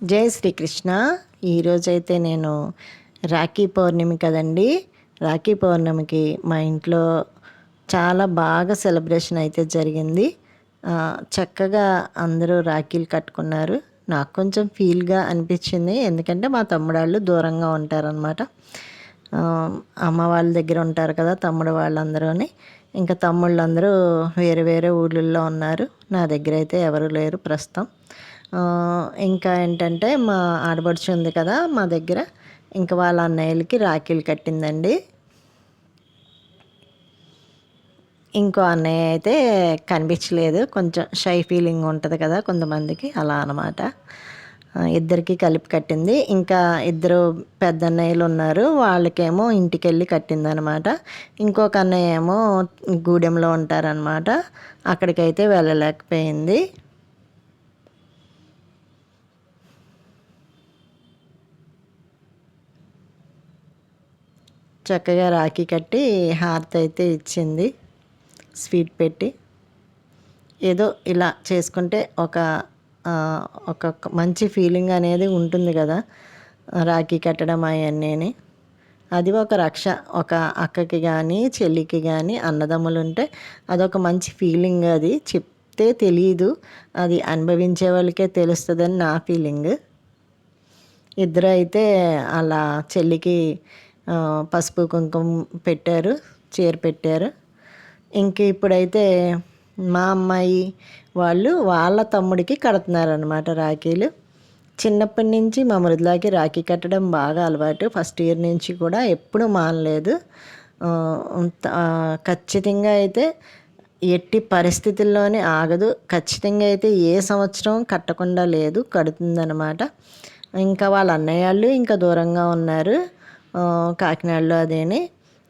జై శ్రీకృష్ణ. ఈరోజైతే నేను రాఖీ పౌర్ణమి కదండి. రాఖీ పౌర్ణమికి మా ఇంట్లో చాలా బాగా సెలబ్రేషన్ అయితే జరిగింది. చక్కగా అందరూ రాఖీలు కట్టుకున్నారు. నాకు కొంచెం ఫీల్గా అనిపించింది. ఎందుకంటే మా తమ్ముడాళ్ళు దూరంగా ఉంటారనమాట అమ్మ వాళ్ళ దగ్గర ఉంటారు కదా తమ్ముడు వాళ్ళందరూని. ఇంకా తమ్ముళ్ళందరూ వేరే వేరే ఊళ్ళల్లో ఉన్నారు. నా దగ్గర అయితే ఎవరు లేరు ప్రస్తుతం. ఇంకా ఏంటంటే మా ఆడబడుచు ఉంది కదా మా దగ్గర. ఇంకా వాళ్ళ అన్నయ్యలకి రాఖీలు కట్టిందండి. ఇంకో అన్నయ్య అయితే కనిపించలేదు. కొంచెం షై ఫీలింగ్ ఉంటుంది కదా కొంతమందికి అలా అనమాట ఇద్దరికి కలిపి కట్టింది. ఇంకా ఇద్దరు పెద్ద అన్నయ్యలు ఉన్నారు. వాళ్ళకేమో ఇంటికి వెళ్ళి కట్టిందనమాట ఇంకొక అన్నయ్య ఏమో గూడెంలో ఉంటారనమాట అక్కడికైతే వెళ్ళలేకపోయింది. చక్కగా రాఖీ కట్టి హారతి అయితే ఇచ్చింది. స్వీట్ పెట్టి. ఏదో ఇలా చేసుకుంటే ఒక ఒక మంచి ఫీలింగ్ అనేది ఉంటుంది కదా రాఖీ కట్టడం అవన్నీ అది ఒక రక్ష ఒక అక్కకి కానీ చెల్లికి కానీ అన్నదమ్ములు ఉంటే అదొక మంచి ఫీలింగ్ అది. చెప్తే తెలియదు అది అనుభవించే వాళ్ళకే తెలుస్తుందని నా ఫీలింగ్. ఇద్దరు అయితే అలా చెల్లికి పసుపు కుంకుమ పెట్టారు చీర పెట్టారు. ఇంక ఇప్పుడైతే మా అమ్మాయి వాళ్ళు వాళ్ళ తమ్ముడికి కడుతున్నారనమాట రాఖీలు. చిన్నప్పటి నుంచి మా మృదులాకి రాఖీ కట్టడం బాగా అలవాటు. ఫస్ట్ ఇయర్ నుంచి కూడా ఎప్పుడు మానలేదు. ఖచ్చితంగా అయితే ఎట్టి పరిస్థితుల్లోనే ఆగదు. ఖచ్చితంగా అయితే ఏ సంవత్సరం కట్టకుండా లేదు కడుతుందనమాట ఇంకా వాళ్ళ అన్నయ్యాళ్ళు ఇంకా దూరంగా ఉన్నారు. కాకినాడలో అదేని.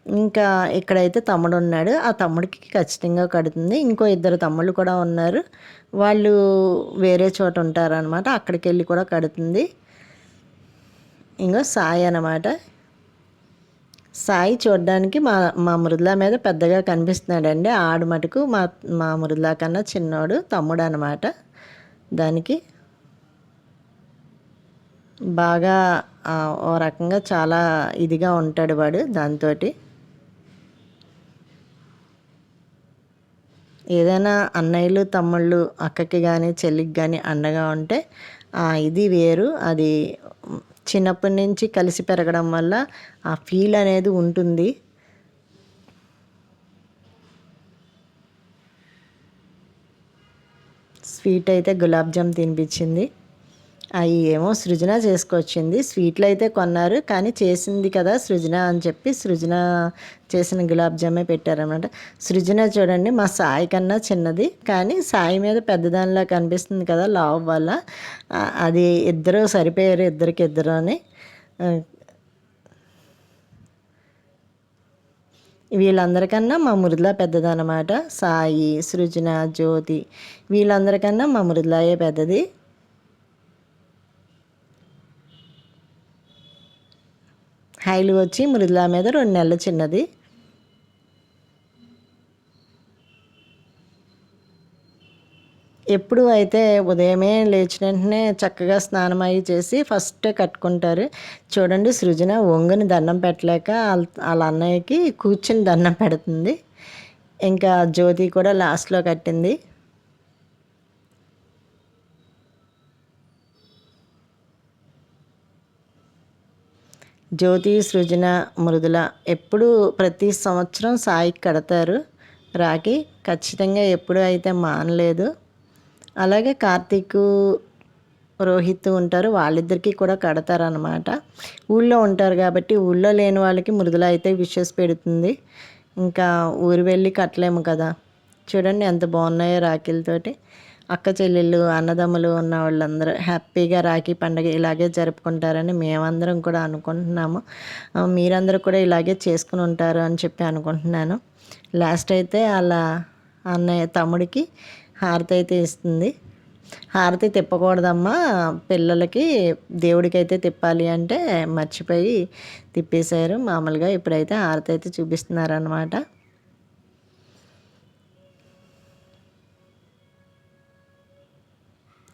ఇంకా ఇక్కడైతే తమ్ముడు ఉన్నాడు ఆ తమ్ముడికి ఖచ్చితంగా కడుతుంది. ఇంకో ఇద్దరు తమ్ముళ్ళు కూడా ఉన్నారు. వాళ్ళు వేరే చోట ఉంటారనమాట అక్కడికి వెళ్ళి కూడా కడుతుంది. ఇంకో సాయి అనమాట సాయి చూడడానికి మా మా మృదుల మీద పెద్దగా కనిపిస్తున్నాడండి. ఆడు మటుకు మా మా మృదుల కన్నా చిన్నోడు తమ్ముడు అనమాట దానికి బాగా ఓ రకంగా చాలా ఇదిగా ఉంటాడు వాడు దాంతో ఏదైనా అన్నయ్యలు తమ్ముళ్ళు అక్కకి కానీ చెల్లికి కానీ అండగా ఉంటే ఆ ఇది వేరు. అది చిన్నప్పటి నుంచి కలిసి పెరగడం వల్ల ఆ ఫీల్ అనేది ఉంటుంది. స్వీట్ అయితే గులాబ్ జామ్ తినిపించింది. అవి ఏమో సృజన చేసుకొచ్చింది. స్వీట్లు అయితే కొన్నారు కానీ చేసింది కదా సృజన అని చెప్పి సృజన చేసిన గులాబ్ జామే పెట్టారనమాట సృజన చూడండి మా సాయి కన్నా చిన్నది కానీ సాయి మీద పెద్దదానిలా కనిపిస్తుంది కదా లావ్ వల్ల. అది ఇద్దరు సరిపోయారు ఇద్దరికి ఇద్దరు అని వీళ్ళందరికన్నా మా మృదులా పెద్దదన్నమాట. సాయి సృజన జ్యోతి వీళ్ళందరికన్నా మా మృదులాయే పెద్దది. హైలు వచ్చి మృదులా మీద రెండు నెలలు చిన్నది. ఎప్పుడు అయితే ఉదయమే లేచిన వెంటనే చక్కగా స్నానం అయ్యి చేసి ఫస్ట్ కట్టుకుంటారు. చూడండి సృజన ఒంగుని దండం పెట్టలేక వాళ్ళ వాళ్ళ అన్నయ్యకి కూర్చుని దండం పెడుతుంది. ఇంకా జ్యోతి కూడా లాస్ట్లో కట్టింది. జ్యోతి సృజన మృదుల ఎప్పుడు ప్రతి సంవత్సరం సాయికి కడతారు. రాఖీ ఖచ్చితంగా ఎప్పుడు అయితే మానలేదు. అలాగే కార్తీక్ రోహిత్ ఉంటారు. వాళ్ళిద్దరికీ కూడా కడతారనమాట ఊళ్ళో ఉంటారు కాబట్టి ఊళ్ళో లేని వాళ్ళకి మృదుల అయితే విషెస్ పెడుతుంది. ఇంకా ఊరు వెళ్ళి కట్టలేము కదా. చూడండి ఎంత బాగున్నాయో రాఖీలతోటి. అక్క చెల్లెళ్ళు అన్నదమ్ములు ఉన్న వాళ్ళందరూ హ్యాపీగా రాఖీ పండుగ ఇలాగే జరుపుకుంటారని మేమందరం కూడా అనుకుంటున్నాము. మీరందరూ కూడా ఇలాగే చేసుకుని ఉంటారు అని చెప్పి అనుకుంటున్నాను. లాస్ట్ అయితే అలా అన్నయ్య తమ్ముడికి హారతి అయితే ఇస్తుంది. హారతి తిప్పకూడదమ్మా. పిల్లలకి దేవుడికి అయితే తిప్పాలి అంటే మర్చిపోయి తిప్పేశారు. మామూలుగా ఇప్పుడైతే హారతి అయితే చూపిస్తున్నారనమాట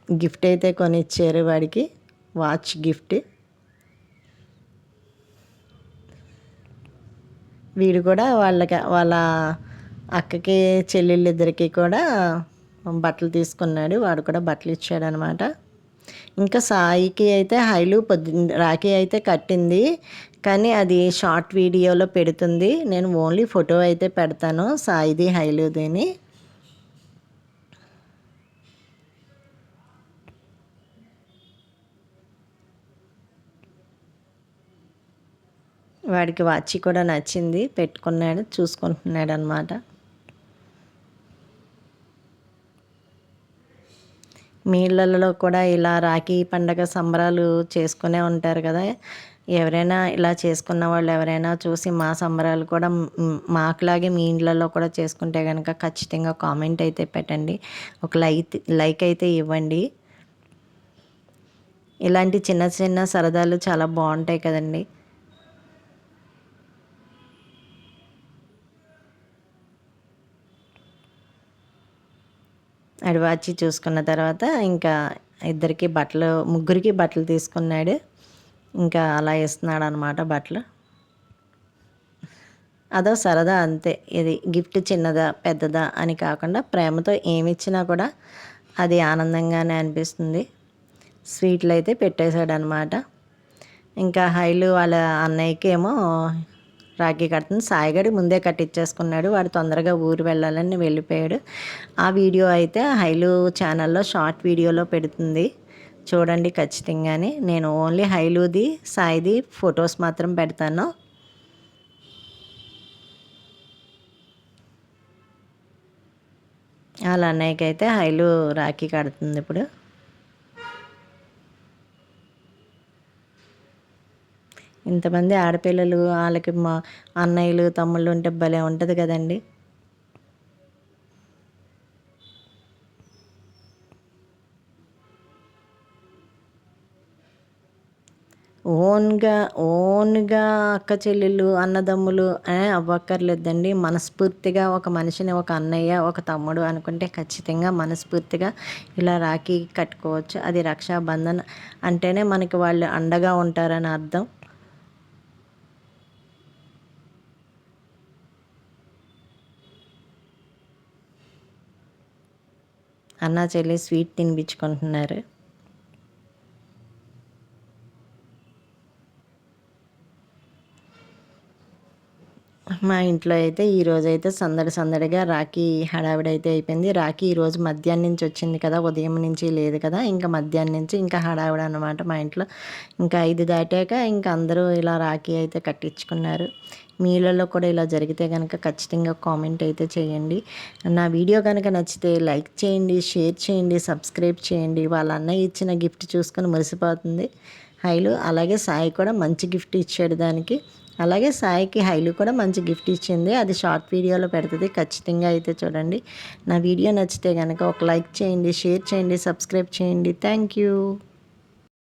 గిఫ్ట్ అయితే కొని ఇచ్చారు వాడికి. Watch gift. వీడు కూడా వాళ్ళకి వాళ్ళ అక్కకి చెల్లెళ్ళిద్దరికి కూడా బట్టలు తీసుకున్నాడు. వాడు కూడా బట్టలు ఇచ్చాడనమాట. ఇంకా సాయికి అయితే హైలు పొద్దు రాఖీ అయితే కట్టింది. కానీ అది షార్ట్ వీడియోలో పెడుతుంది. నేను ఓన్లీ ఫోటో అయితే పెడతాను సాయిది హైలుదిని. వాడికి వాచి కూడా నచ్చింది. పెట్టుకున్నాడు చూసుకుంటున్నాడు అనమాట మీ కూడా ఇలా రాఖీ పండగ సంబరాలు చేసుకునే ఉంటారు కదా. ఎవరైనా ఇలా చేసుకున్న వాళ్ళు ఎవరైనా చూసి మా సంబరాలు కూడా మాకులాగే మీ ఇండ్లలో కూడా చేసుకుంటే కనుక ఖచ్చితంగా కామెంట్ అయితే పెట్టండి. ఒక లైక్ లైక్ అయితే ఇవ్వండి. ఇలాంటి చిన్న చిన్న సరదాలు చాలా బాగుంటాయి కదండి. అడివాచి చూసుకున్న తర్వాత ఇంకా ఇద్దరికి బట్టలు ముగ్గురికి బట్టలు తీసుకున్నాడు. ఇంకా అలా ఇస్తున్నాడు అనమాట బట్టలు. అదో సరదా అంతే. ఇది గిఫ్ట్ చిన్నదా పెద్దదా అని కాకుండా ప్రేమతో ఏమి ఇచ్చినా కూడా అది ఆనందంగానే అనిపిస్తుంది. స్వీట్లు అయితే పెట్టేశాడనమాట ఇంకా హైలు వాళ్ళ అన్నయ్యకి ఏమో రాఖీ కడుతుంది. సాయిగడి ముందే కట్టించేసుకున్నాడు వాడు తొందరగా ఊరు వెళ్ళాలని వెళ్ళిపోయాడు. ఆ వీడియో అయితే హైలు ఛానల్లో షార్ట్ వీడియోలో పెడుతుంది. చూడండి ఖచ్చితంగానే. నేను ఓన్లీ హైలుది సాయిది ఫొటోస్ మాత్రం పెడతాను. వాళ్ళ అన్నయ్యకి అయితే హైలు రాఖీ కడుతుంది ఇప్పుడు. ఇంతమంది ఆడపిల్లలు వాళ్ళకి మా అన్నయ్యలు తమ్ముళ్ళు ఉంటే భలే ఉంటుంది కదండి. ఓన్గా ఓన్గా అక్క చెల్లెళ్ళు అన్నదమ్ములు అవ్వక్కర్లేదండి. మనస్ఫూర్తిగా ఒక మనిషిని ఒక అన్నయ్య ఒక తమ్ముడు అనుకుంటే ఖచ్చితంగా మనస్ఫూర్తిగా ఇలా రాఖీ కట్టుకోవచ్చు. అది రక్షాబంధన్ అంటేనే మనకి వాళ్ళు అండగా ఉంటారని అర్థం. అన్న చెల్లి స్వీట్ తినిపించుకుంటున్నారు. మా ఇంట్లో అయితే ఈరోజు అయితే సందడి సందడిగా రాఖీ హడావిడి అయితే అయిపోయింది. రాఖీ ఈరోజు మధ్యాహ్నం నుంచి వచ్చింది కదా ఉదయం నుంచి లేదు కదా ఇంకా మధ్యాహ్నం నుంచి ఇంకా హడావిడి అనమాట మా ఇంట్లో. ఇంకా ఐదు దాటాక ఇంకా అందరూ ఇలా రాఖీ అయితే కట్టించుకున్నారు. మీలలో కూడా ఇలా జరిగితే కనుక ఖచ్చితంగా కామెంట్ అయితే చేయండి. నా వీడియో కనుక నచ్చితే లైక్ చేయండి షేర్ చేయండి సబ్స్క్రైబ్ చేయండి. వాళ్ళ అన్నయ్య ఇచ్చిన గిఫ్ట్ చూసుకొని మురిసిపోతుంది. హైలు అలాగే సాయి కూడా మంచి గిఫ్ట్ ఇచ్చాడు దానికి. అలాగే సాయికి హైలు కూడా మంచి గిఫ్ట్ ఇచ్చింది. అది షార్ట్ వీడియోలో పెడుతుంది. ఖచ్చితంగా అయితే చూడండి. నా వీడియో నచ్చితే కనుక ఒక లైక్ చేయండి షేర్ చేయండి సబ్స్క్రైబ్ చేయండి. Thank you.